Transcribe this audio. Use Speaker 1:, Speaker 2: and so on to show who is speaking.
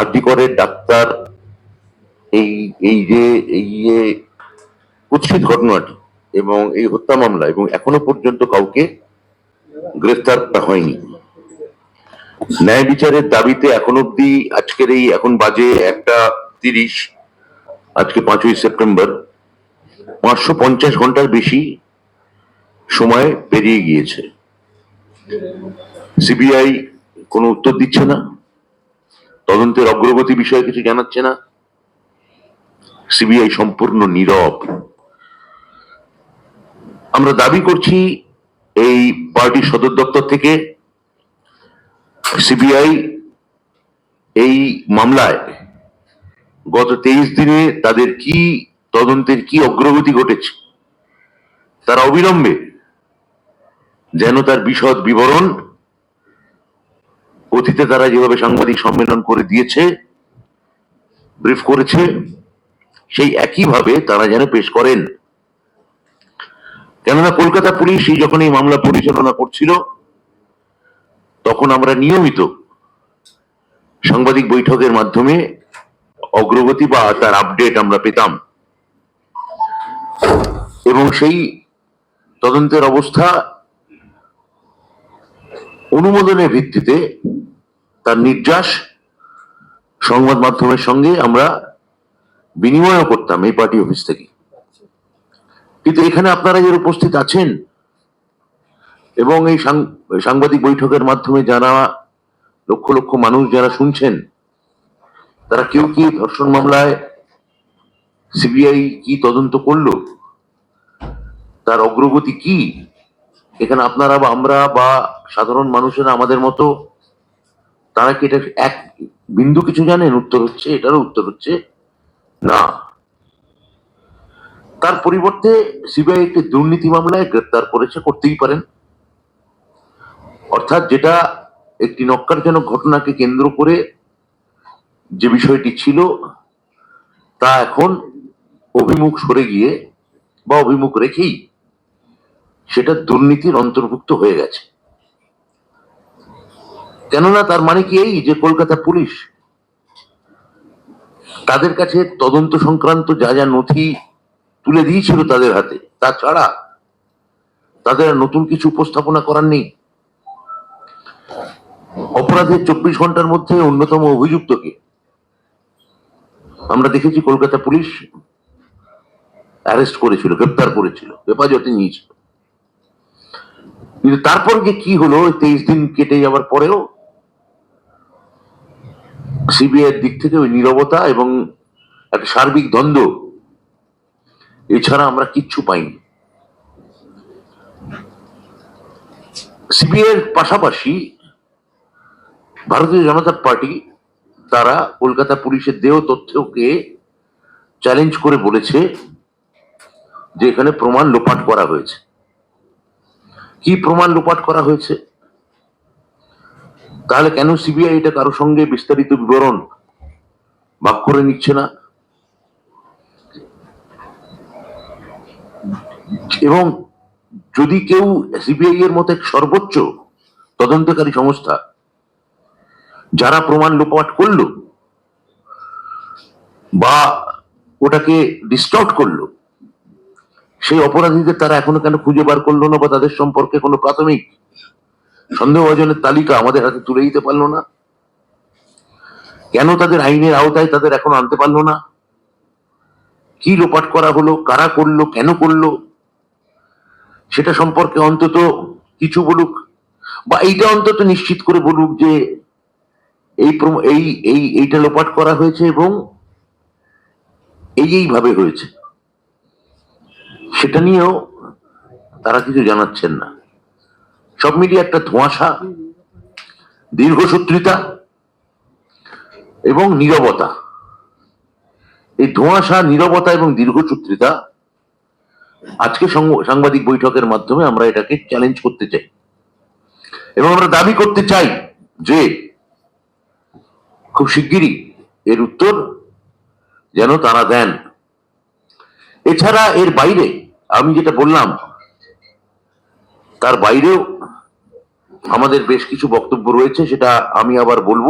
Speaker 1: আরডিকরের doctor এই এই যে এই যে কুৎসিত ঘটনাটি এবং এই হত্যা মামলা এবং এখনও পর্যন্ত কাউকে গ্রেফতার হয়নি। ন্যায় বিচারের দাবিতে এখন অব্দি আজকের এই এখন বাজে একটা তিরিশ, আজকে পাঁচই সেপ্টেম্বর, পাঁচশো পঞ্চাশ ঘণ্টার বেশি সময় পেরিয়ে গিয়েছে। সিবিআই কোনো উত্তর দিচ্ছে না। তদন্তের অগ্রগতি বিষয়ে কিছু জানাচ্ছে না? সিবিআই সম্পূর্ণ নীরব। আমরা দাবি করছি, এই পার্টির সদর দপ্তর থেকে সিবিআই এই মামলায় গত তেইশ দিনে তাদের কি তদন্তের কি অগ্রগতি ঘটেছে, তারা অবিলম্বে যেন তার বিশদ বিবরণ অতীতে তারা যেভাবে সাংবাদিক সম্মেলন করে দিয়েছে, ব্রিফ করেছে, সেই একইভাবে তারা যেন পেশ করেন। কেননা কলকাতা পুলিশ যখন এই মামলা পরিচালনা করছিল, তখন আমরা নিয়মিত সাংবাদিক বৈঠকের মাধ্যমে অগ্রগতি বা তার আপডেট আমরা পেতাম। এবং সেই তদন্তের অবস্থা অনুমোদনের ভিত্তিতে তার নির্যাস সংবাদ মাধ্যমের সঙ্গে আমরা বিনিময় করতাম এই পার্টি অফিস থেকে। কিন্তু এখানে আপনারা যারা উপস্থিত আছেন এবং এই সাংবাদিক বৈঠকের মাধ্যমে যারা লক্ষ লক্ষ মানুষ যারা শুনছেন, তারা কেউ কি ধর্ষণ মামলায় সিবিআই কি তদন্ত করল? তার অগ্রগতি কি? এখানে আপনারা বা আমরা বা সাধারণ মানুষেরা আমাদের মতো, তারা কি এটা এক বিন্দু কিছু জানেন? উত্তর হচ্ছে, এটারও উত্তর হচ্ছে না। তার পরিবর্তে সিবিআই একটি দুর্নীতি মামলায় গ্রেপ্তার করেছে, করতেই পারেন। অর্থাৎ যেটা একটি নক্কারজনক ঘটনাকে কেন্দ্র করে যে বিষয়টি ছিল, তা এখন অভিমুখ সরে গিয়ে বা অভিমুখ রেখেই সেটা দুর্নীতির অন্তর্ভুক্ত হয়ে গেছে। কেননা তার মানে কি এই যে কলকাতা পুলিশ, তাদের কাছে তদন্ত সংক্রান্ত যা যা নথি তুলে দিয়েছিল তাদের হাতে তাছাড়া তাদের নতুন কিছু উপস্থাপনা করার নেই। অপরাধের চব্বিশ ঘণ্টার মধ্যে অন্যতম অভিযুক্তকে আমরা দেখেছি কলকাতা পুলিশ অ্যারেস্ট করেছিল, গ্রেপ্তার করেছিল, হেফাজতে নিয়েছিল। কিন্তু তারপর যে কি হলো? তেইশ দিন কেটে যাওয়ার পরেও সিবিআই দিক থেকে ওই নীরবতা এবং একটা সার্বিক দ্বন্দ্ব, এছাড়া আমরা কিচ্ছু পাইনি। সিবিআই এর পাশাপাশি ভারতীয় জনতা পার্টি তারা কলকাতা পুলিশের দেহ তথ্যকে চ্যালেঞ্জ করে বলেছে যে এখানে প্রমাণ লোপাট করা হয়েছে। কি প্রমাণ লোপাট করা হয়েছে? তাহলে কেন সিবিআই এটা কারোর সঙ্গে বিস্তারিত বিবরণ ভাগ করে নিচ্ছে না? এবং যদি কেউ সিবিআই এর মতো সর্বোচ্চ তদন্তকারী সংস্থা, যারা প্রমাণ লোপাট করল বা ওটাকে ডিস্টর্ট করল সেই অপরাধীদের তারা এখনও কেন খুঁজে বার করল না বা তাদের সম্পর্কে কোনো প্রাথমিক সন্দেহভাজনের তালিকা আমাদের হাতে তুলে দিতে পারল না? কেন তাদের আইনের আওতায় তাদের এখনও আনতে পারল না? কি লোপাট করা হলো? কারা করল? কেন করল? সেটা সম্পর্কে অন্তত কিছু বলুক বা এইটা অন্তত নিশ্চিত করে বলুক যে এই এই, এইটা লোপাট করা হয়েছে এবং এই, এইভাবে হয়েছে। সেটা নিয়েও তারা কিছু জানাচ্ছেন না। সব মিলিয়ে একটা ধোঁয়াশা দীর্ঘসূত্রিতা এবং নীরবতা। এই ধোঁয়াশা, নীরবতা এবং দীর্ঘসূত্রিতা আজকে সাংবাদিক বৈঠকের মাধ্যমে আমরা এটাকে চ্যালেঞ্জ করতে চাই। এবং আমরা দাবি করতে চাই যে, খুব শিগগিরই এর উত্তর যেন তারা দেন। এছাড়া এর বাইরে আমি যেটা বললাম তার বাইরেও আমাদের বেশ কিছু বক্তব্য রয়েছে সেটা আমি আবার বলব।